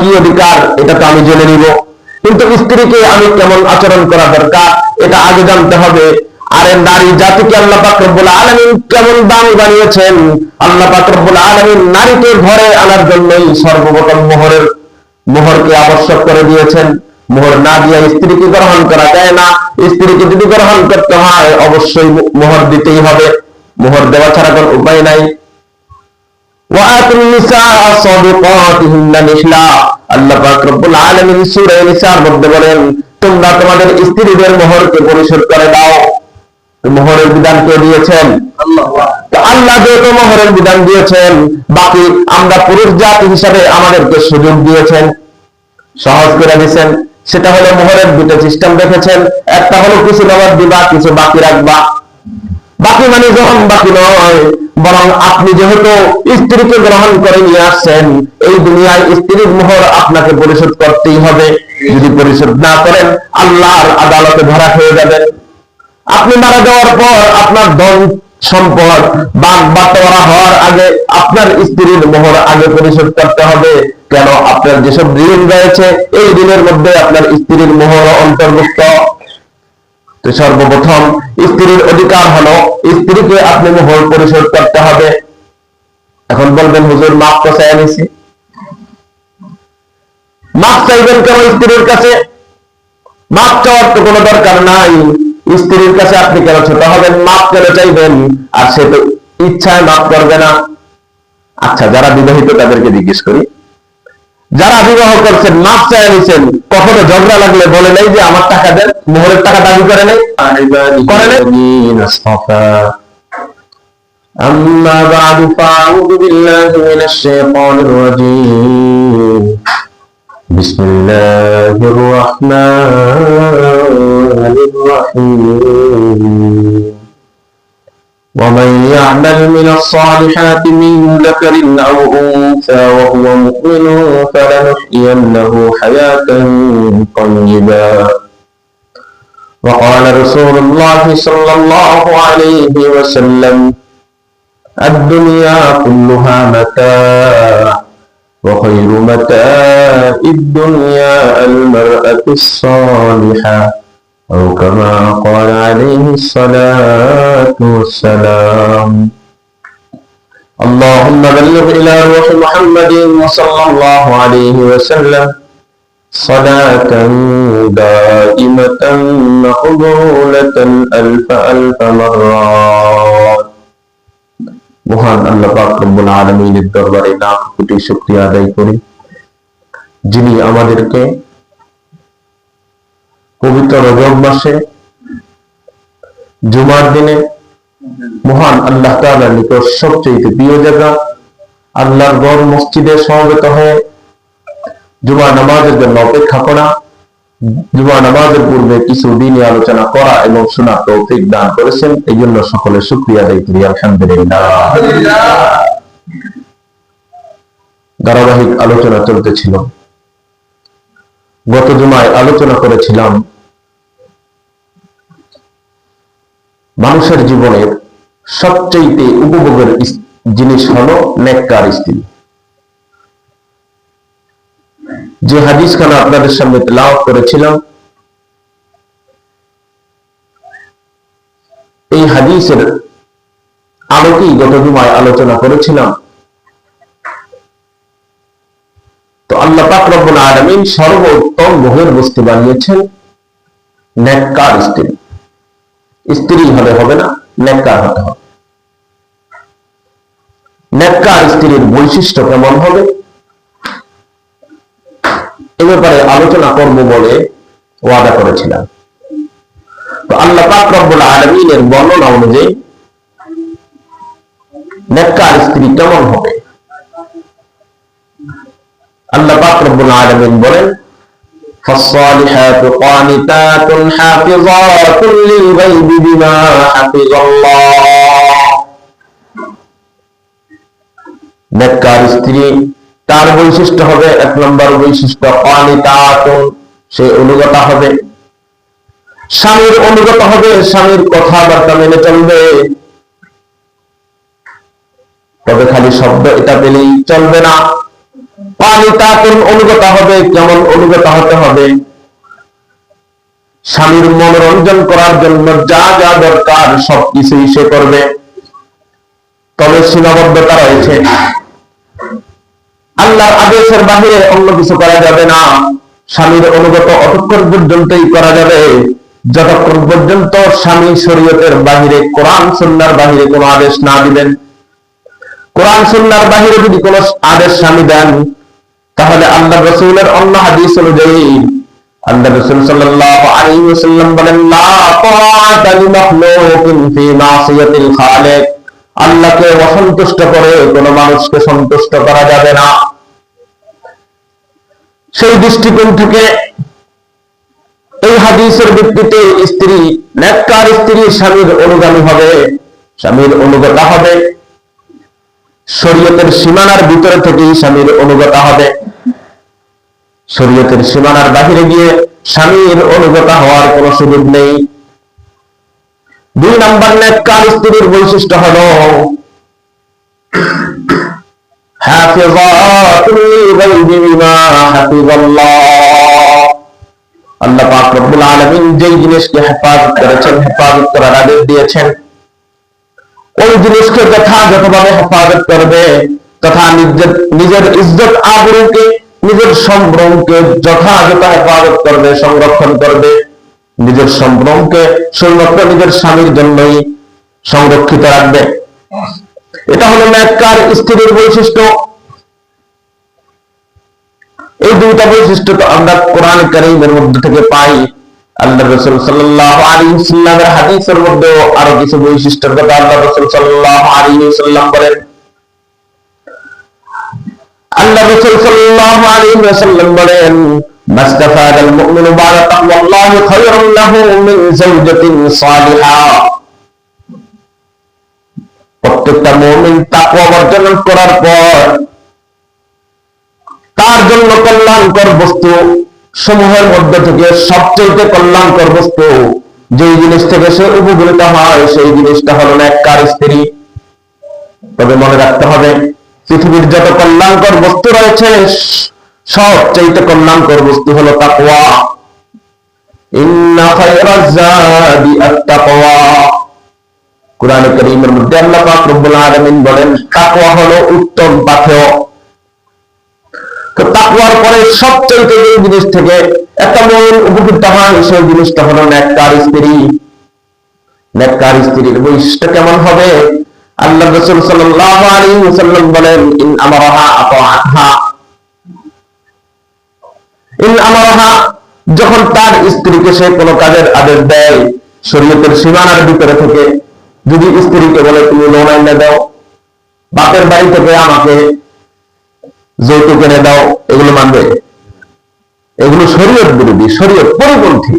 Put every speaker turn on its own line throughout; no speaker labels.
কি অধিকার এটা তো আমি জেনে নিব। কিন্তু স্ত্রীকে আমি কেমন আচরণ করা দরকার, এটা আগে জানতে হবে। আরে নারী জাতিকে আল্লাহ পাক রব্বুল আলামিন কেমন দামি বানিয়েছেন? আল্লাহ পাক রব্বুল আলামিন নারীকে ঘরে আনার জন্যই সর্বপ্রথম মোহরের, মোহরকে আবশ্যক করে দিয়েছেন। মোহর না দিয়ে স্ত্রীকে গ্রহণ করা যায় না। স্ত্রীকে যদি গ্রহণ করতে হয়, অবশ্যই মোহর দিতেই হবে। মোহর দেওয়া ছাড়া কোনো উপায় নাই। আল্লাহ পাক রব্বুল আলামিন সূরা নিসার মধ্যে বলেন তোমরা তোমাদের স্ত্রীদের মোহরকে পরিশোধ করে দাও। মোহরের বিধান কে দিয়েছেন? আল্লাহ যেহেতু মোহরের বিধান দিয়েছেন বাকি আমরা পুরুষ জাতি হিসাবে আমাদেরকে সুযোগ দিয়েছেন। সহজ করে দিয়েছেন। সেটা হলো মোহরের দুটো সিস্টেম রেখেছেন একটা হলো কিছু নগদ দিবা কিছু বাকি রাখবা। বাকি মানে যখন বাকি নয়, বরং আপনি যেহেতু স্ত্রীকে গ্রহণ করে নিয়ে আসছেন, এই দুনিয়ায় স্ত্রীর মোহর আপনাকে পরিশোধ করতেই হবে। যদি পরিশোধ না করেন, আল্লাহর আদালতে ধরা খেয়ে যাবেন। আপনি মারা যাওয়ার পর আপনার ধন সম্পদ বাদ বাটোয়ারা হওয়ার আগে আপনার স্ত্রীর মোহর আগে পরিশোধ করতে হবে। কেন? আপনার যেসব ঋণ রয়েছে, এই ঋণের মধ্যে আপনার স্ত্রীর মোহর অন্তর্ভুক্ত। সর্বপ্রথম স্ত্রীর অধিকার হলো, স্ত্রীকে আপনি মোহর পরিশোধ করতে হবে। এখন বলবেন, হুজুর, মাপ তো চাই নিছি। মাপ চাইবেন কেন স্ত্রীর কাছে? মাপ চাওয়ার তো কোনো দরকার নাই। স্ত্রীর কাছে আপনি কেন ছোট হবেন? মাপ কেন চাইবেন? আর সে তো ইচ্ছায় মাপ করবে না। আচ্ছা যারা বিবাহিত তাদেরকে জিজ্ঞেস করি। যারা বিবাহ করছেন মাপ চাই নিছেন কখনো ঝগড়া লাগলে বলে নাই যে আমার টাকা দেন মোহরের টাকা দাবি করে নাই করে নাই أما بعد فأعوذ بالله من الشيطان الرجيم بسم الله الرحمن الرحيم ومن يعمل من الصالحات من ذكر أو أنثى وهو مؤمن فلنحيينه حياة طيبة. وقال رسول الله صلى الله عليه وسلم الدنيا كلها متاع وخير متاع الدنيا المرأة الصالحة. أو كما قال عليه الصلاة والسلام. اللهم بلغ إلى روح محمد صلى الله عليه وسلم صلاة دائمة مقبولة ألف ألف مرات মহান আল্লাহ পাক রব্বুল আলামিনের দরবারে লাখ কোটি শুকরিয়া আদায় করি যিনি আমাদেরকে পবিত্র রজব মাসে জুমার দিনে মহান আল্লাহ তাআলার নিকট সবচেয়ে প্রিয় জায়গা। আল্লাহর গড় মসজিদে সমবেত হয়ে জুমা নামাজের জন্য অপেক্ষা করা জুমা নামাজের পূর্বে কিছু দিনই আলোচনা করা এবং শোনা তৌফিক দান করেছেন। এই জন্য সকলে শুক্রিয়া আদায় করি, আলহামদুলিল্লাহ। ধারাবাহিক আলোচনা চলতেছিল। গত জুমায় আলোচনা করেছিলাম মানুষের জীবনের সবচেয়ে উপভোগের জিনিস হলো নেককার স্ত্রী। যে হাদিস খানা আপনাদের সামনে লাভ করেছিলাম, এই হাদিসের আলোকেই গত জুমায় আলোচনা করেছিলাম। তো আল্লাহ পাক রব্বুল আলামিন সর্বোত্তম মোহের বস্তু বানিয়েছেন নেককার স্ত্রী। স্ত্রী হলে হবে না, নেককার হতে হবে। নেককার স্ত্রীর বৈশিষ্ট্য কেমন হবে? এ ব্যাপারে আলোচনা করব বলে ওয়াদা করেছিলাম। তো আল্লাহ পাক আলামিনের বর্ণনা অনুযায়ী নেককার স্ত্রী কেমন হবে? আল্লাহ পাক আলামিন বলেন فالصالحات قانتات حافظات للغيب بما حفظ الله নেককার স্ত্রী তার বৈশিষ্ট্য হবে এক নম্বর বৈশিষ্ট্য অনিতাতুন সে অনুগত হবে স্বামীর অনুগত হবে স্বামীর কথাবার্তা মেনে চলবে তবে খালি শব্দ এটা পেলেই চলবে না পানিতা কোন অনুগত হবে, কেমন অনুগত হতে হবে? স্বামীর মনোরঞ্জন করার জন্য যা যা দরকার সবকিছুই সে করবে। তবে সীমাবদ্ধতা রয়েছে। আল্লাহর আদেশের বাহিরে অন্য কিছু করা যাবে না। স্বামীর অনুগত অতক্ষণ পর্যন্তই করা যাবে। যতক্ষণ পর্যন্ত স্বামী শরীয়তের বাহিরে, কোরআন সন্ন্যার বাহিরে কোনো আদেশ না দিবেন। কোরআন সন্ন্যার বাহিরে যদি কোনো আদেশ স্বামী দেন তাহলে আল্লাহ রসুলের অন্য হাদিস অনুযায়ী আল্লাহ রসুল সাল্লাল্লাহু আলাইহি ওয়াসাল্লাম বলেন, লা তাআতা লিমাখলুকিন ফি মাসিয়াতিল খালিক। আল্লাহকে অসন্তুষ্ট করে কোন মানুষকে সন্তুষ্ট করা যাবে না। সেই দৃষ্টিকোণ থেকে এই হাদিসের ভিত্তিতে স্ত্রী, নেককার স্ত্রী স্বামীর অনুগামী হবে, স্বামীর অনুগতা হবে। শরীয়তের সীমানার ভিতরে থেকেই স্বামীর অনুগতা হবে। শরীয়তের সীমানার বাহিরে গিয়ে স্বামীর অনুগতা হওয়ার কোনো সুযোগ নেই। দুই নম্বর নেককার স্ত্রীর বৈশিষ্ট্য হলো আল্লাহ পাক রব্বুল আলামিন যেই জিনিসকে হেফাজত করেছেন, হেফাজত করার আদেশ দিয়েছেন ওই জিনিসকে যথাযথভাবে হেফাজত করবে, তথা নিজের নিজের ইজ্জত আবরুকে নিজের সম্ভ্রমকে যথাযথ হেফাজত করবে, সংরক্ষণ করবে। নিজের সম্ভ্রমকে শুধুমাত্র নিজের স্বামীর জন্যই সংরক্ষিত রাখবে। এটা হলো ন্যাক্কার স্ত্রীর বৈশিষ্ট্য। এই দুইটা বৈশিষ্ট্য তো আমরা কোরআন কারিমের মধ্যে থেকে পাই। আল্লাহ রসুল সাল্লাল্লাহু আলাইহি ওয়াসাল্লামের হাদিসের মধ্যে আরও কিছু বৈশিষ্ট্যের কথা আল্লাহ রসুল সাল্লাল্লাহু আলাইহি ওয়াসাল্লাম বলেন। আল্লাহ রসুল সাল্লাল্লাহু আলাইহি ওয়াসাল্লাম বলেন মাস্তাফাদ আল মুমিনু বা'দা তাকওয়াল্লাহি খায়রুন লাহু করার পর তার জন্য কল্যাণকর বস্তু সমূহের মধ্যে থেকে সবচেয়ে কল্যাণকর বস্তু যেই জিনিস থেকে সে উপকৃত হয়, সেই জিনিসটা হলো নেককার স্ত্রী। তবে মনে রাখতে হবে, পৃথিবীর যত কল্যাণকর বস্তু রয়েছে সবচেয়ে কল্যাণকর বস্তু হলো তাকওয়া। ইন্না খায়রাজ মধ্যে আল্লাহ বলেন তাকওয়া হলো উত্তম পাথেয় তো তাকওয়ার পরে সবচেয়ে যে জিনিস থেকে একটা মন উপকৃত হয় সেই জিনিসটা হলো স্ত্রী। স্ত্রীর বৈশিষ্ট্য কেমন হবে? আল্লাহ রাসূল আলাইহি ওয়াসাল্লাম বলেন, ইন আমারাহা আতাআতহা। ইন আমারাহা, যখন তার স্ত্রীকে সে কোনো কাজের আদেশ দেয়, শরীয়তের সীমানার ভিতরে থেকে, যদি স্ত্রীকে বলে, তুমি লোন আইনে দাও, বাপের বাড়ি থেকে আমাকে যৌতুক এনে দাও এগুলো মানবে? এগুলো শরীয়ত বিরোধী, শরীয়ত পরিপন্থী।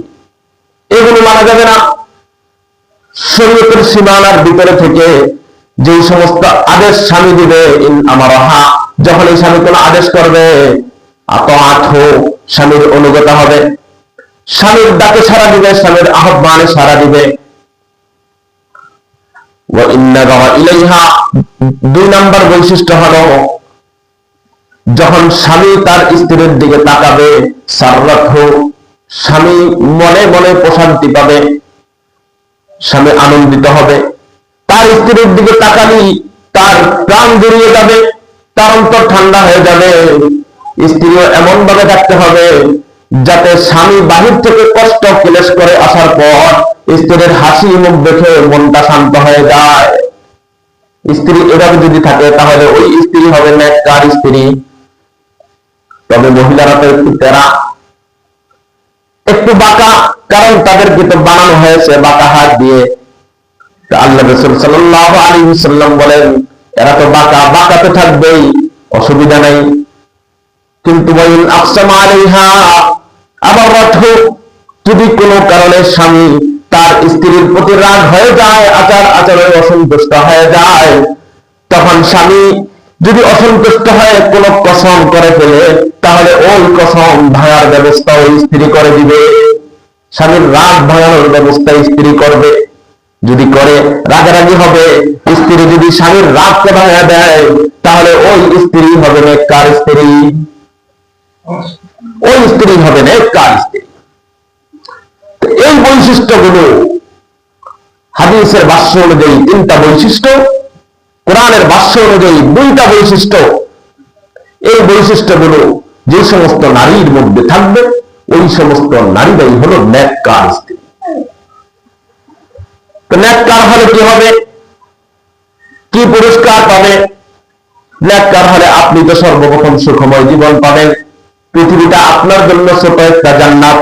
এগুলো মানা যাবে না। শরীয়তের সীমানার ভিতরে থেকে যে সমস্ত আদেশ স্বামী দিবে আমার হা যখন এই স্বামী কোনো আদেশ করবে আত স্বামীর অনুগত হবে। স্বামীর ডাকে সারা দিবে, স্বামীর আহ্বানে সারা দিবে। ইলাইহা, দুই নাম্বার বৈশিষ্ট্য হলো যখন স্বামী তার স্ত্রীর দিকে তাকাবে স্বামী মনে মনে প্রশান্তি পাবে, স্বামী আনন্দিত হবে। তার স্ত্রীর দিকে তাকালি তার প্রাণ জড়িয়ে যাবে, তার অন্তর ঠান্ডা হয়ে যাবে। স্ত্রীও এমন ভাবে থাকতে হবে যাতে স্বামী বাহির থেকে কষ্ট ক্লেশ করে আসার পর স্ত্রীর হাসি মুখ দেখে মনটা শান্ত হয়ে যায়। স্ত্রী এভাবে যদি থাকে, তাহলে ওই স্ত্রী হবে ন্যাক্কার স্ত্রী। তবে মহিলারা তো একটু তেরা একটু বাঁকা, কারণ তাদেরকে তো বানানো হয়েছে বাঁকা হাত দিয়ে। আল্লাহ রসুল সাল্লাহ আলী সাল্লাম বলেন, এরা তো বাঁকা বাঁকাতে থাকবেই, অসুবিধা নাই। কিন্তু আবার যদি কোনো কারণে স্বামী তার স্ত্রীর প্রতি রাগ হয়ে যায় আচার আচরণে অসন্তুষ্ট হয়ে যায়, তখন স্বামী যদি অসন্তুষ্ট হয়, কোন কসম করে ফেলে, তাহলে ওই কসম ভাঙার ব্যবস্থা ওই স্ত্রী করে দিবে। স্বামীর রাগ ভাঙানোর ব্যবস্থা স্ত্রী করবে। যদি করে, রাগারাগি হবে। স্ত্রী যদি স্বামীর রাগকে ভাঙা দেয়, তাহলে ওই স্ত্রী হবে না কার স্ত্রী। ওই স্ত্রী হবে না নেককার স্ত্রী। এই বৈশিষ্ট্যগুলো হাদিসের বাস্য অনুযায়ী তিনটা বৈশিষ্ট্য। কোরআনের ভাষ্য অনুযায়ী দুইটা বৈশিষ্ট্য। এই বৈশিষ্ট্যগুলো যে সমস্ত নারীর মধ্যে থাকবে, ওই সমস্ত নারীরাই হলো ন্যাক্কার স্ত্রী। ন্যাক্কার হলে কি হবে? কি পুরস্কার পাবে? ন্যাক্কার হলে আপনি তো সর্বপ্রথম সুখময় জীবন পাবেন। পৃথিবীটা আপনার জন্য ছোট জান্নাত।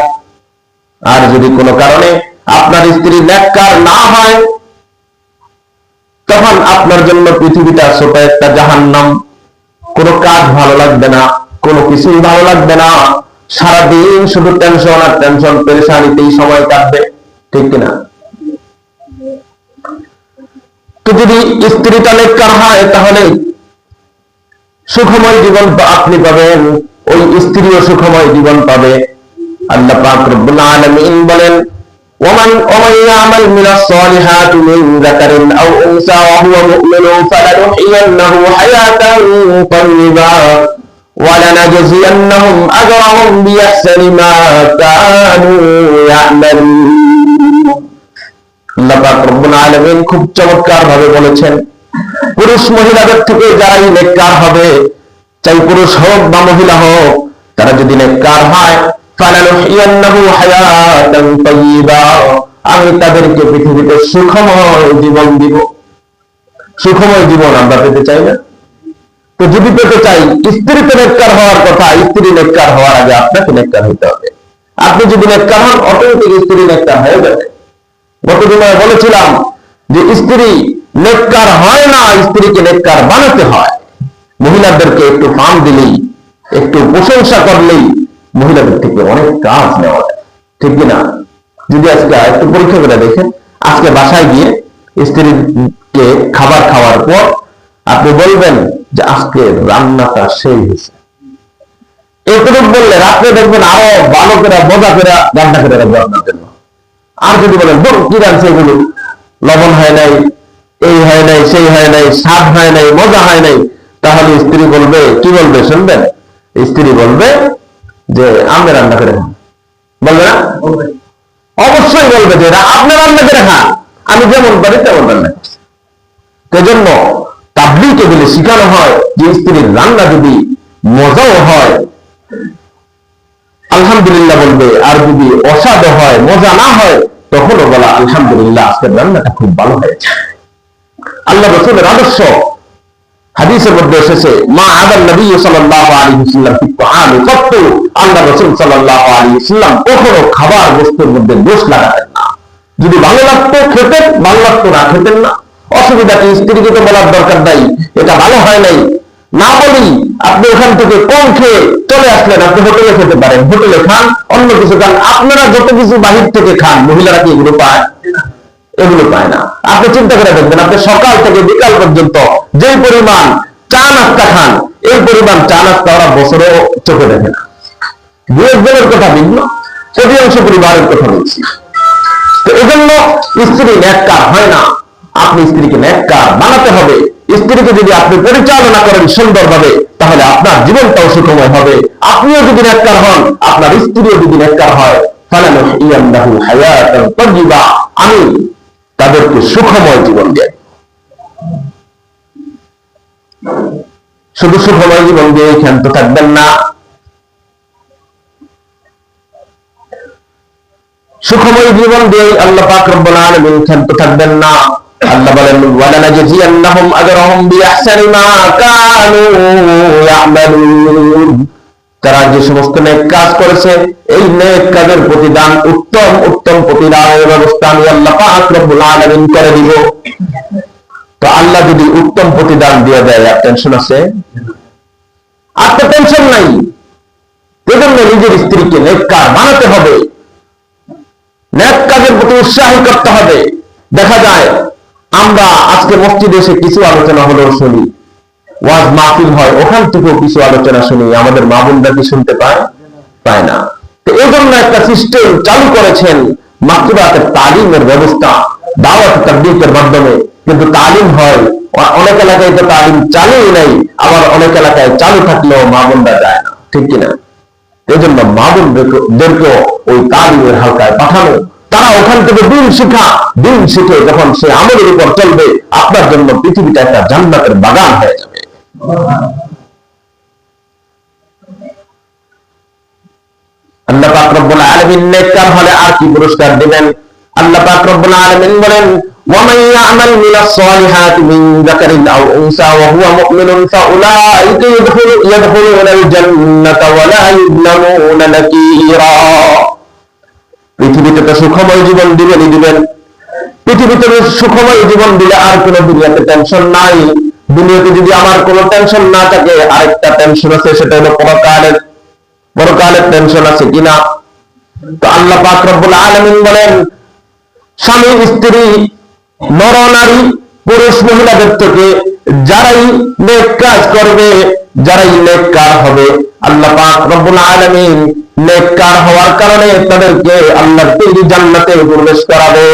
আর যদি কোনো কারণে আপনার স্ত্রী ন্যাক্কার না হয় তখন আপনার জন্য পৃথিবীটা ছোট একটা জাহান্নাম। কোনো কাজ ভালো লাগবে না, কোনো কিছুই ভালো লাগবে না। সারাদিন শুধু টেনশন আর টেনশন পেরেশানিতেই সময় কাটবে, ঠিক কিনা? তো যদি স্ত্রীটা নেককার হয়, তাহলে সুখময় জীবন আপনি পাবেন, ওই স্ত্রীও সুখময় জীবন পাবে। আল্লাহ পাক রব্বুল আলামিন বলেন ومن ومن يعمل من الصالحات من ذكر او انثى وهو مؤمن فلنحيينه حياه طيبه ولنجزينهم اجرهم باحسن ما كانوا يعملون আল্লাহ পাক রব্বুল আলামিন খুব চমৎকার ভাবে বলেছেন পুরুষ মহিলাদের থেকে যারাই নেককার হবে চাই পুরুষ হোক বা মহিলা হোক তারা যদি নেককার হয় ফালানুহিয়ান্নাহু হায়াতান তাইয়্যিবা আমি তাদেরকে পৃথিবীতে সুখময় জীবন দিব। সুখময় জীবন আমরা পেতে চাই না। তো যদি পেতে চাই স্ত্রীতে নেককার হওয়ার কথা, স্ত্রী নেককার হওয়ার আগে আপনাকে নেককার হতে হবে। আপনি যদি নেককার হন, অটোমেটিক স্ত্রী নেককার হয়ে যাবে। গতদিন বলেছিলাম যে স্ত্রী নেককার হয় না, স্ত্রীকে নেককার বানাতে হয়। মহিলাদেরকে একটু ফার্ম দিলেই, একটু প্রশংসা করলেই মহিলাদের থেকে অনেক কাজ নেওয়া ঠিক কিনা? যদি আজকে একটু পরীক্ষা করে দেখেন, আজকে বাসায় গিয়ে স্ত্রীকে খাবার খাওয়ার পর আপনি বলবেন যে আজকে রান্নাটা সেই হয়েছে। এতটুকু বললে রাত্রে দেখবেন আরও ভালো করে, মজা করে রান্না করে রাখব আপনার জন্য। আর যদি বলেন বল কি রাখছে এগুলো? লবণ হয় নাই, এই হয় নাই, সেই হয় নাই, স্বাদ হয় নাই, মজা হয় নাই। তাহলে স্ত্রী বলবে, কি বলবে শুনবেন? স্ত্রী বলবে যে আমি রান্না করে খান। বলবে না? অবশ্যই বলবে যে আপনি রান্না করে খান। আমি যেমন পারি তেমন রান্না করছি। সেজন্য তাবলিকে বলে শেখানো হয় যে স্ত্রীর রান্না যদি মজাও হয়, আলহামদুলিল্লাহ বলবে, আর যদি অসাদ হয়, মজা না হয়, তখনও বলা আলহামদুলিল্লাহ, আজকের রান্নাটা খুব ভালো হয়েছে। আল্লাহ রসুলের আদর্শ হাদিসের মধ্যে এসেছে, মা আদাল নবী সাল্লাল্লাহু আলাইহি ওয়াসাল্লাম ফি তাআমি কত্তু আল্লাহ রাসূল সাল্লাল্লাহু আলাইহি ওয়াসাল্লাম কখনো খাবার বস্তুর মধ্যে দোষ লাগাতেন না। যদি ভালো লাগতো, খেতেন, ভালো লাগতো না, খেতেন না। অসুবিধা কি? স্ত্রীকে তো বলার দরকার নাই, এটা ভালো হয় নাই। না বলি আপনি ওখান থেকে কম খেয়ে চলে আসলেন, আপনি হোটেলে খেতে পারেন, হোটেলে খান, অন্য কিছু খান। আপনারা যত কিছু বাহির থেকে খান, মহিলারা কি এগুলো পায়? এগুলো পায় না। আপনি চিন্তা করে দেখবেন, আপনি সকাল থেকে বিকাল পর্যন্ত যে পরিমাণ চা নাস্তা খান, এই পরিমাণ চা নাস্তা ওরা বছরেও চোখে দেখে না। দু একজনের কথা ভিন্ন অধিকাংশ পরিবারের কথা বলছি। তো এজন্য স্ত্রী ন্যাক্কার হয় না। আপনি স্ত্রীকে ন্যাক্কার বানাতে হবে। স্ত্রীকে যদি আপনি পরিচালনা করেন সুন্দরভাবে, তাহলে আপনার জীবনটাও সুখময় হবে। আপনিও যদি ন্যাক্কার হন, আপনার স্ত্রীও যদি ন্যাক্কার হয় তাহলে আমি তাদেরকে সুখময় জীবন দেয়। শুধু সুখময় জীবন দিয়ে ক্ষান্ত থাকবেন না। সুখময় জীবন দিয়ে আল্লাহ পাক রব্বুল আলামিন ক্ষান্ত থাকবেন না। আল্লাহ বলেন ওয়ালা নাজজিয়ান্নাহুম আজরাহুম বিআহসানি মা কানু ইয়ামালুন। তারা যে সমস্ত নেক কাজ করেছে, এই নেক কাজের প্রতিদান উত্তম উত্তম প্রতিদানের ব্যবস্থা আমি আল্লাহ পাক রব্বুল করে দিব। তো আল্লাহ যদি উত্তম প্রতিদান দিয়ে দেয়, আর টেনশন আছে? আর তো টেনশন নাই। এজন্য নিজের স্ত্রীকে নেককার বানাতে হবে। ন্যাক কাজের প্রতি উৎসাহী করতে হবে। দেখা যায়, আমরা আজকে মসজিদে এসে কিছু আলোচনা হলো শুনি। ওয়াজ মাহফিল হয়, ওখান থেকেও কিছু আলোচনা শুনি, আমাদের মা বোনরা কি শুনতে পায়? পায় না। তো এই জন্য একটা সিস্টেম চালু করেছেন মাতৃবাতের তালিমের ব্যবস্থা, দাওয়াত তাবলিগের মাধ্যমে। কিন্তু তালিম হয়, অনেক এলাকায় তো তালিম চালুই নাই, আবার অনেক এলাকায় চালু থাকলেও মা বোনরা যায় না, ঠিক কিনা? এই জন্য মা বোনদেরকে ওই তালিমের হালকায় পাঠানো। তারা ওখান থেকে দিন শিখা, দিন শিখে যখন সে আমলের উপর চলবে, আপনার জন্য পৃথিবীটা একটা জান্নাতের বাগান হয়ে যাবে। আল্লাহ পাক রব্বুল আলামিন নেককার হলে আর কি পুরস্কার দিবেন আল্লাহ পাক রব্বুল আলামিন বলেন ومن يعمل من الصالحات من ذكر أو أنثى وهو مؤمن فأولئك يدخل يدخلون الجنة ولا يظلمون نكيرا পৃথিবীতে তো সুখময় জীবন দিবেনই দিবেন পৃথিবীতে সুখময় জীবন দিলে আর কোনো দুনিয়াতে টেনশন নাই দুনিয়াতে যদি আমার কোনো টেনশন না থাকে, আরেকটা টেনশন আছে, সেটা হলো পরকালের পরকালের টেনশন আছে কিনা? তো আল্লাহ পাক রব্বুল আলামিন বলেন, স্বামী, স্ত্রী নর নারী পুরুষ, মহিলাদের থেকে যারাই নেক কাজ করবে, যারাই নেককার হবে, আল্লাহ পাক রব্বুল আলামিন নেককার হওয়ার কারণে তাদেরকে আল্লাহর তৈরি জান্নাতে প্রবেশ করাবে।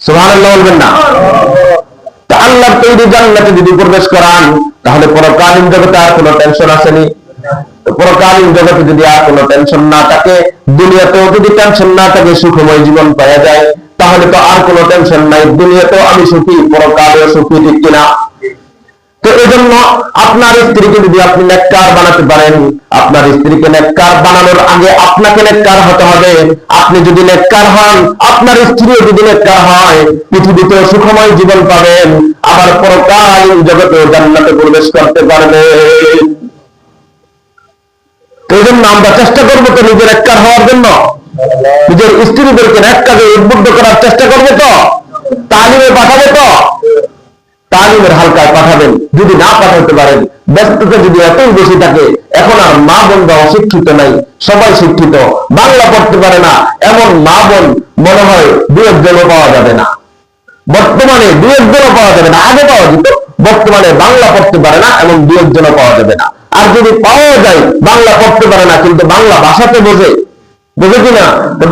সুবহানাল্লাহ বলবেন না? তা আল্লাহর তৈরি জান্নাতে যদি প্রবেশ করান, তাহলে পরকালীন জগতে আর কোনো টেনশন আসেনি। পরকালীন জগতে যদি আর কোনো টেনশন না থাকে, দুনিয়াতেও যদি টেনশন না থাকে, সুখময় জীবন পাওয়া যায়, তাহলে তো আর কোনো টেনশন নাই। দুনিয়াতেও আমি সুখী, পরকালেও সুখী, ঠিক কিনা? তো এই জন্য আপনার স্ত্রীকে যদি আপনি নেককার বানাতে পারেন, আপনার স্ত্রীকে নেককার বানানোর আগে আপনাকে নেককার হতে হবে। আপনি যদি নেককার হন, আপনার স্ত্রীও যদি নেককার হয়, পৃথিবীতে সুখময় জীবন পাবেন, আবার পরকালীন জগতেও জান্নাতে প্রবেশ করতে পারবেন তো এই জন্য আমরা চেষ্টা করব তো নিজের এককার হওয়ার জন্য। নিজের স্ত্রীদেরকে এক কাজে উদ্বুদ্ধ করার চেষ্টা করবে তো। তালিমে পাঠাবে তো। তালিমের হালকায় পাঠাবেন, যদি না পাঠাতে পারেন, ব্যস্ততা যদি এতই বেশি থাকে, এখন আর মা বোনরা অশিক্ষিত নাই, সবাই শিক্ষিত। বাংলা পড়তে পারে না, এমন মা বোন মনে হয় দু একজনও পাওয়া যাবে না। বর্তমানে দু একজনও পাওয়া যাবে না, আগে পাওয়া যেত, বর্তমানে বাংলা পড়তে পারে না, এমন দু একজনও পাওয়া যাবে না। আর যদি পাওয়া যায়, বাংলা পড়তে পারে না, কিন্তু বাংলা ভাষাতে বোঝে বোঝে কিনা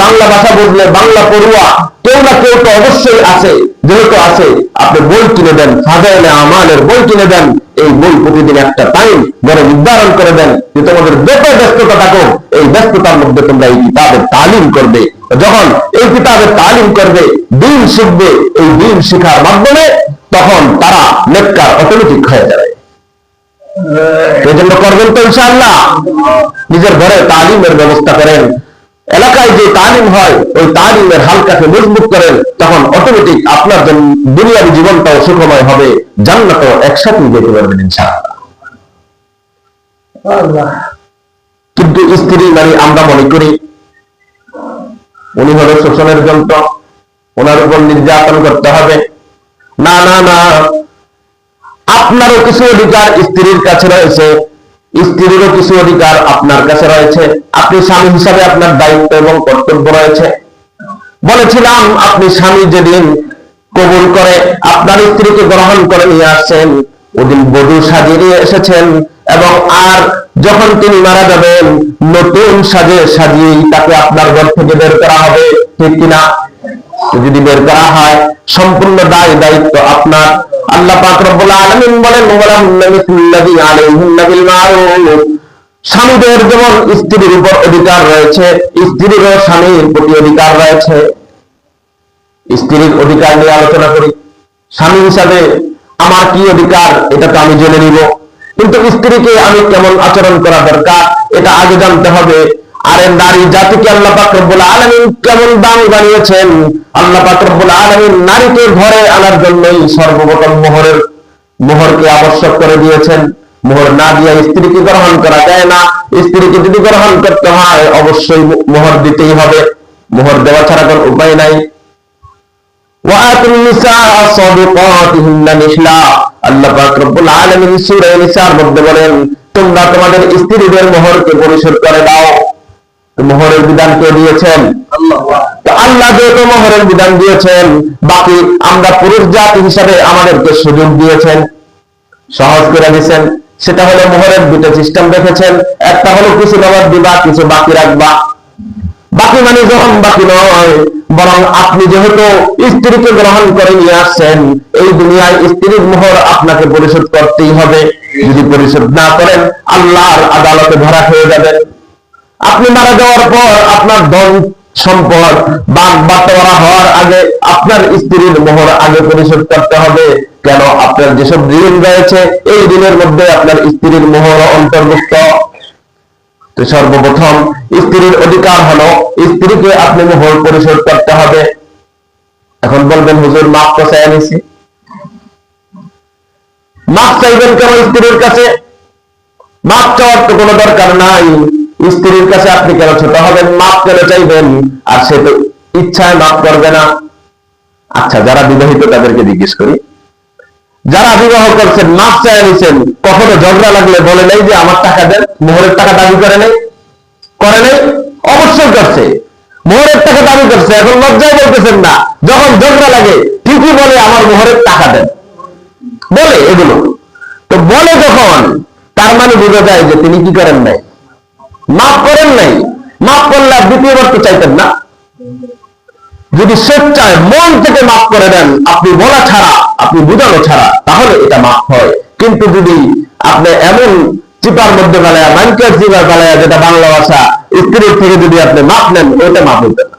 বাংলা ভাষা বুঝলে বাংলা পড়ুয়া কেউ না কেউ তো অবশ্যই আছে যেহেতু আছে, আপনি বই কিনে দেন ফাজাইলে আমানের বই কিনে দেন, এই বই প্রতিদিন একটা টাইম ঘরে নির্ধারণ করে দেন যে তোমাদের যত ব্যস্ততা থাকো এই ব্যস্ততার মধ্যে তোমরা এই কিতাবের তালিম করবে। যখন এই কিতাবের তালিম করবে, দিন শিখবে, এই দিন শিখার মাধ্যমে তখন তারা নেককার অটোমেটিক হয়ে যাবে। এই জন্য করবেন তো ইনশাআল্লাহ। নিজের ঘরে তালিমের ব্যবস্থা করেন। এলাকায় যে তালিম হয় ওই তালিমের হালকাকে মজবুত করেন তখন অটোমেটিক আপনার জন্য দুনিয়ার জীবনটাও সুখময় হবে জান্নাতও একসাথে যেতে পারবেন ইনশাআল্লাহ। কিন্তু স্ত্রী নারী আমরা মনে করি উনি হলো শোষণের যন্ত্র ওনার উপর নির্যাতন করতে হবে। না না না। আপনারও কিছু অধিকার স্ত্রীর কাছে রয়েছে স্ত্রীরও কিছু অধিকার আপনার কাছে রয়েছে। আপনি স্বামী হিসাবে আপনার দায়িত্ব এবং কর্তব্য রয়েছে। বলেছিলাম, আপনি স্বামী যেদিন কবুল করে, আপনার স্ত্রীকে গ্রহণ করে নিয়ে আসছেন, ওদিন বধূ সাজিয়ে এসেছেন এবং আর যখন তিনি মারা যাবেন, নতুন সাজে সাজিয়ে তাকে আপনার ঘর থেকে বের করা হবে, ঠিক কিনা? যদি বের করা হয়, সম্পূর্ণ দায় দায়িত্ব আপনার। স্বামীদের যেমন স্ত্রীর উপর অধিকার রয়েছে, স্ত্রীরও স্বামীর প্রতি অধিকার রয়েছে। স্ত্রীর অধিকার নিয়ে আলোচনা করি। স্বামী হিসাবে আমার কি অধিকার, এটা তো আমি জেনে নিব। কিন্তু স্ত্রীকে আমি কেমন আচরণ করা দরকার, এটা আগে জানতে হবে। আরে নারী জাতিকে আল্লাহ পাকরবুল আলমিন কেমন দাম বানিয়েছেন? আল্লাহ পাকরবুল আলমিন নারীকে ঘরে আনার জন্যই সর্বপ্রথম মোহরের, মোহরকে আবশ্যক করে দিয়েছেন। মোহর না দিয়ে স্ত্রীকে গ্রহণ করা যায় না। স্ত্রীকে যদি গ্রহণ করতে হয়, অবশ্যই মোহর দিতেই হবে। মোহর দেওয়া ছাড়া কোন উপায় নাই। আল্লাহ তোমরা তোমাদের স্ত্রীদের মোহরকে পরিশোধ করে দাও। মোহরের বিধান কে দিয়েছেন? আল্লাহ যেহেতু মোহরের বিধান দিয়েছেন, বাকি আমরা পুরুষ জাতি হিসাবে আমাদেরকে সুযোগ দিয়েছেন। সহজ করে দিয়েছেন। সেটা হলো মোহরের দুটো সিস্টেম রেখেছেন। একটা হলো কিছু নগদ দিবা, কিছু বাকি রাখবা। বাকি মানে গ্রহণ বাকি নয়, বরং আপনি যেহেতু স্ত্রীকে গ্রহণ করে নিয়ে আসছেন, এই দুনিয়ায় স্ত্রীর মোহর আপনাকে পরিশোধ করতেই হবে। যদি পরিশোধ না করেন, আল্লাহর আদালতে ধরা খেয়ে যাবেন। আপনি মারা যাওয়ার পর আপনার ধন সম্পদ বাদ বাটোয়ারা হওয়ার আগে আপনার স্ত্রীর মোহর আগে পরিশোধ করতে হবে। কেন? আপনার যেসব ঋণ রয়েছে, এই ঋণের মধ্যে আপনার স্ত্রীর মোহর অন্তর্ভুক্ত। সর্বপ্রথম, স্ত্রীর অধিকার হলো, স্ত্রীকে আপনি মোহর পরিশোধ করতে হবে। এখন বলবেন, হুজুর, মাপ তো চাই নিছি। মাপ চাইবেন কেন স্ত্রীর কাছে? মাপ চাওয়ার তো কোনো দরকার নাই। স্ত্রীর কাছে আপনি কেন ছোট হবেন? মাপ কেন চাইবেন? আর সে তো ইচ্ছায় মাপ করবে না। আচ্ছা যারা বিবাহিত তাদেরকে জিজ্ঞেস করি। যারা বিবাহ করছেন, মাপ চায় নিছেন, কখনো ঝগড়া লাগলে বলে নেই যে আমার টাকা দেন, মোহরের টাকা দাবি করে নেই? করে নেই? অবশ্যই করছে। মোহরের টাকা দাবি করছে এখন লজ্জায় বলতেছেন না। যখন ঝগড়া লাগে, ঠিকই বলে আমার মোহরের টাকা দেন। বলে এগুলো। তো বলে যখন, তার মানে বোঝা যায় যে তিনি কি করেন নাই? মাফ করেন নাই। মাফ করলে আর দ্বিতীয়বার তো চাইতেন না। যদি স্বেচ্ছায় মন থেকে মাফ করে দেন, আপনি বলা ছাড়া, আপনি বুঝানো ছাড়া, তাহলে এটা মাফ হয়। কিন্তু যদি আপনি এমন চিপার মধ্যে বেলায় মাইকের চিপার বেলায় যেটা বাংলা ভাষা স্ত্রীর থেকে যদি আপনি মাপ নেন, ওইটা মাপ হইতে না।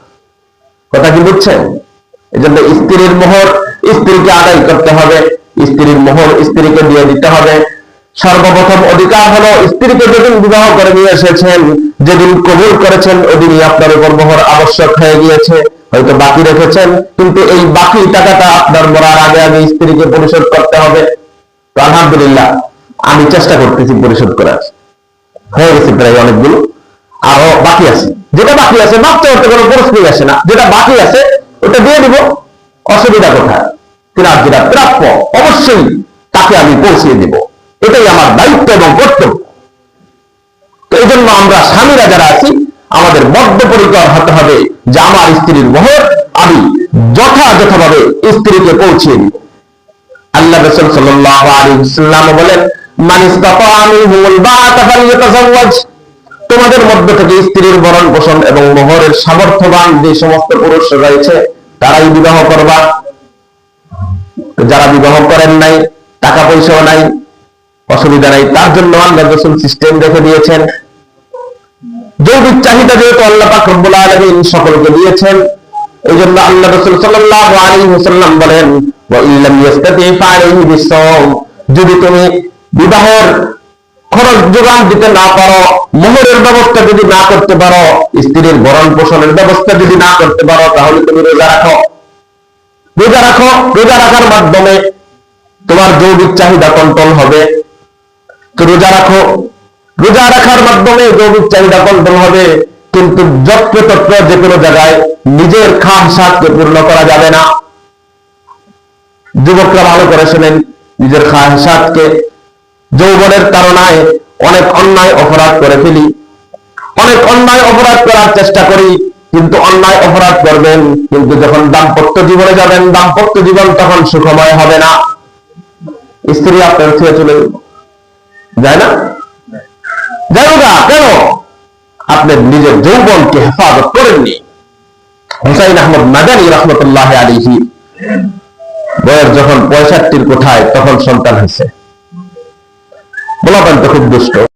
কথা কি বুঝছেন? এই জন্য স্ত্রীর মোহর স্ত্রীকে আদায় করতে হবে। স্ত্রীর মোহর স্ত্রীকে দিয়ে দিতে হবে। সর্বপ্রথম অধিকার হলো স্ত্রীকে যেদিন বিবাহ করে নিয়ে এসেছেন, যেদিন কবুল করেছেন, ওদিনই আপনার উপর মোহর আবশ্যক হয়ে গিয়েছে। হয়তো বাকি রেখেছেন, কিন্তু এই বাকি টাকাটা আপনার মরার আগে আগে স্ত্রীকে পরিশোধ করতে হবে। তো আলহামদুলিল্লাহ, আমি চেষ্টা করতেছি পরিশোধ করার। হয়ে গেছে প্রায় অনেকগুলো। আরও বাকি আছে। যেটা বাকি আছে মাপতে হতে কোনো প্রশ্নই আসে না। যেটা বাকি আছে, ওটা দিয়ে দিব। অসুবিধা কোথায়? যেটা প্রাপ্য, অবশ্যই তাকে আমি পৌঁছিয়ে দিব। এটাই আমার দায়িত্ব এবং কর্তব্য। তো এই জন্য আমরা স্বামীরা যারা আছি, আমাদের বদ্ধপরিকর হতে হবে যে আমার স্ত্রীর মোহর আমি যথাযথভাবে স্ত্রীকে পৌঁছিয়ে দিব। আল্লাহ রসুল সাল্লাহ আলী সাল্লাম বলেন তোমাদের মধ্য থেকে স্ত্রীর বরণ পোষণ এবং মোহরের সামর্থ্যবান যে সমস্ত পুরুষ রয়েছে, তারাই বিবাহ করবা। যারা বিবাহ করেন নাই টাকা পয়সাও নাই অসুবিধা নাই তার জন্য আল্লাহ রসুল সিস্টেম রেখে দিয়েছেন। যৌবিক চাহিদা যেহেতু আল্লাহ পাক রব্বুল আলামিন সকলকে দিয়েছেন এই জন্য আল্লাহ রসুল সাল্লাল্লাহু আলাইহি ওয়াসাল্লাম বলেন যদি তুমি বিবাহের খরচ যোগান দিতে না পারো, মোহরের ব্যবস্থা যদি না করতে পারো, স্ত্রীর ভরণ পোষণের ব্যবস্থা যদি না করতে পারো, তাহলে তুমি রোজা রাখো। রোজা রাখো, রোজা রাখার মাধ্যমে তোমার যৌবিক চাহিদা কন্ট্রোল হবে। তো রোজা রাখো। রোজা রাখার মাধ্যমে যৌবিক চাহিদা কন্ট্রোল হবে, কিন্তু যত্র তত্র যে কোনো জায়গায় নিজের খাম সাতকে পূর্ণ করা যাবে না। যুবকরা ভালো করে শোনেন, নিজের খাম সাতকে যৌবনের তারণায় অনেক অন্যায় অপরাধ করে ফেলি। অনেক অন্যায় অপরাধ করার চেষ্টা করি, কিন্তু অন্যায় অপরাধ করবেন, কিন্তু যখন দাম্পত্য জীবনে যাবেন, দাম্পত্য জীবন তখন সুখময় হবে না। স্ত্রী আপনার ছেড়ে চলে যায় না? যাই না কেন? আপনি নিজের যৌবনকে হেফাজত করেননি। হুসাইন আহমদ মাদানী রহমতুল্লাহ আলিহি বয়স যখন পঁয়ষট্টির কোঠায়, তখন সন্তান হয়েছে। বলা তো খুব দুষ্ট।